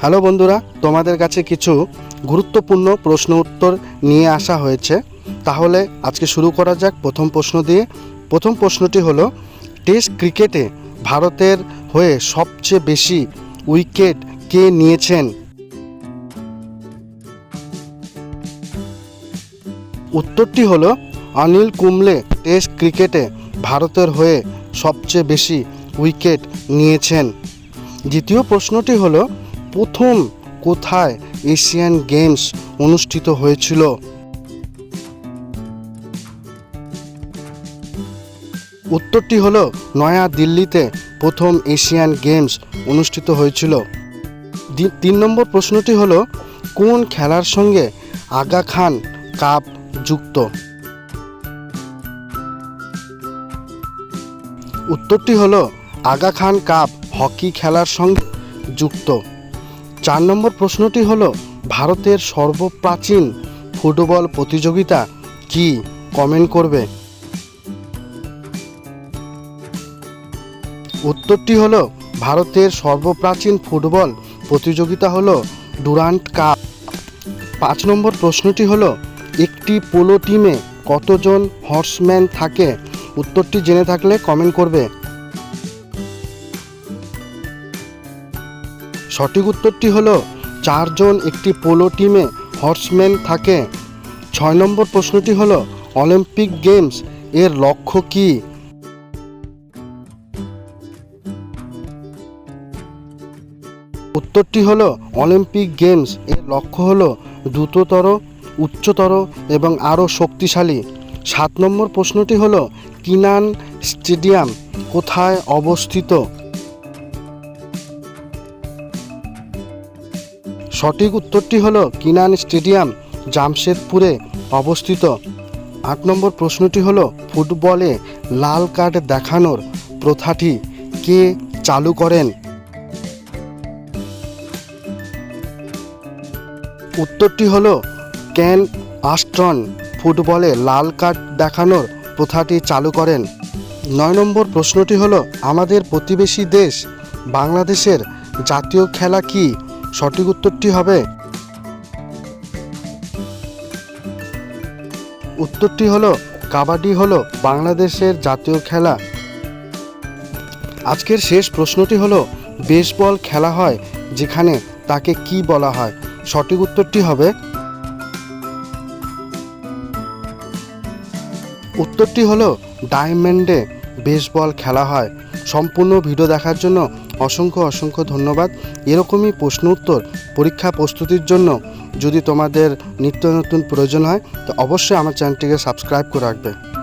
Hello বন্ধুরা, তোমাদের কাছে কিছু গুরুত্বপূর্ণ প্রশ্ন উত্তর নিয়ে আসা হয়েছে। তাহলে আজকে শুরু করা যাক প্রথম প্রশ্ন দিয়ে। প্রথম প্রশ্নটি হলো, টেস্ট ক্রিকেটে ভারতের হয়ে সবচেয়ে বেশি উইকেট কে নিয়েছেন? উত্তরটি হলো, অনিল কুম্বলে টেস্ট ক্রিকেটে ভারতের হয়ে সবচেয়ে বেশি উইকেট নিয়েছেন। দ্বিতীয় প্রশ্নটি হলো প্রথম কোথায় এশিয়ান গেমস অনুষ্ঠিত হয়েছিল? উত্তরটি হলো নয়া দিল্লিতে প্রথম এশিয়ান গেমস অনুষ্ঠিত হয়েছিল। তিন নম্বর প্রশ্নটি হলো, কোন খেলার সঙ্গে আগা খান কাপ যুক্ত? উত্তরটি হলো, আগা খান কাপ হকি খেলার সঙ্গে যুক্ত। চার নম্বর প্রশ্নটি হলো, ভারতের সর্বপ্রাচীন ফুটবল প্রতিযোগিতা কি? কমেন্ট করবে। উত্তরটি হলো, ভারতের সর্বপ্রাচীন ফুটবল প্রতিযোগিতা হল ডুরান্ট কাপ। পাঁচ নম্বর প্রশ্নটি হল, একটি পোলো টিমে কতজন হর্সম্যান থাকে? উত্তরটি জেনে থাকলে কমেন্ট করবে। সঠিক উত্তরটি হলো, চারজন একটি পোলো টিমে হর্সম্যান থাকে। ছয় নম্বর প্রশ্নটি হলো অলিম্পিক গেমস এর লক্ষ্য কী? উত্তরটি হলো অলিম্পিক গেমস এর লক্ষ্য হলো, দ্রুততর, উচ্চতর এবং আরও শক্তিশালী। সাত নম্বর প্রশ্নটি হলো, কিনান স্টেডিয়াম কোথায় অবস্থিত? সঠিক উত্তরটি হলো কিনান স্টেডিয়াম, জামশেদপুরে অবস্থিত। আট নম্বর প্রশ্নটি হলো, ফুটবলে লাল কার্ড দেখানোর প্রথাটি কে চালু করেন? উত্তরটি হলো ক্যান আস্ট্রন ফুটবলে লাল কার্ড দেখানোর প্রথাটি চালু করেন? নয় নম্বর প্রশ্নটি হলো, আমাদের প্রতিবেশী দেশ বাংলাদেশের জাতীয় খেলা কি সঠিক উত্তরটি হবে? উত্তরটি হলো, কাবাডি হলো বাংলাদেশের জাতীয় খেলা। আজকের শেষ প্রশ্নটি হলো, বেসবল খেলা হয় যেখানে তাকে কি বলা হয়? সঠিক উত্তরটি হবে, উত্তরটি হলো, ডায়মন্ডে। বেসবল খেলা হয়। সম্পূর্ণ ভিডিও দেখার জন্য অসংখ্য অসংখ্য ধন্যবাদ। এরকমই প্রশ্ন উত্তর পরীক্ষা প্রস্তুতির জন্য যদি তোমাদের নিত্য নতুন প্রয়োজন হয়, তো অবশ্যই আমার চ্যানেলটিকে সাবস্ক্রাইব করে রাখবে।